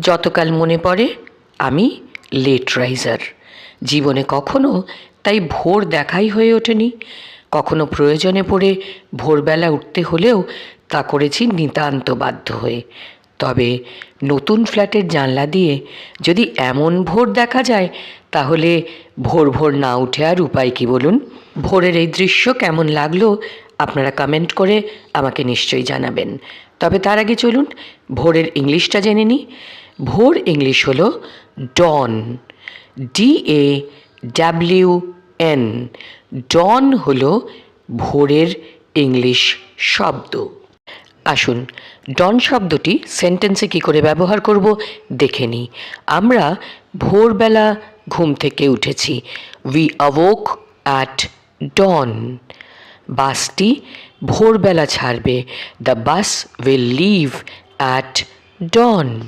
যতকাল মনে পড়ে, আমি লেট রাইজার জীবনে কখনো তাই ভোর দেখাই হয়ে ওঠেনি। কখনো প্রয়োজনে পড়ে ভোরবেলা উঠতে হলেও তা করেছি নিতান্ত বাধ্য হয়ে। তবে নতুন ফ্ল্যাটের জানলা দিয়ে যদি এমন ভোর দেখা যায়, তাহলে ভোর ভোর না উঠে আর উপায় কি বলুন? ভোরের এই দৃশ্য কেমন লাগল, আপনারা কমেন্ট করে আমাকে নিশ্চয়ই জানাবেন। তবে তার আগে চলুন, ভোরের ইংলিশটা জেনে নিই। ভোর ইংলিশ হলো dawn D A W N dawn হলো ভোরের ইংলিশ শব্দ। আসুন, ডন শব্দটি সেন্টেন্সে কী করে ব্যবহার করব দেখে নিই। আমরা ভোরবেলা ঘুম থেকে উঠেছি। উই অ্যাওোক অ্যাট ডন বাসটি ভোরবেলা ছাড়বে। The bus will leave at dawn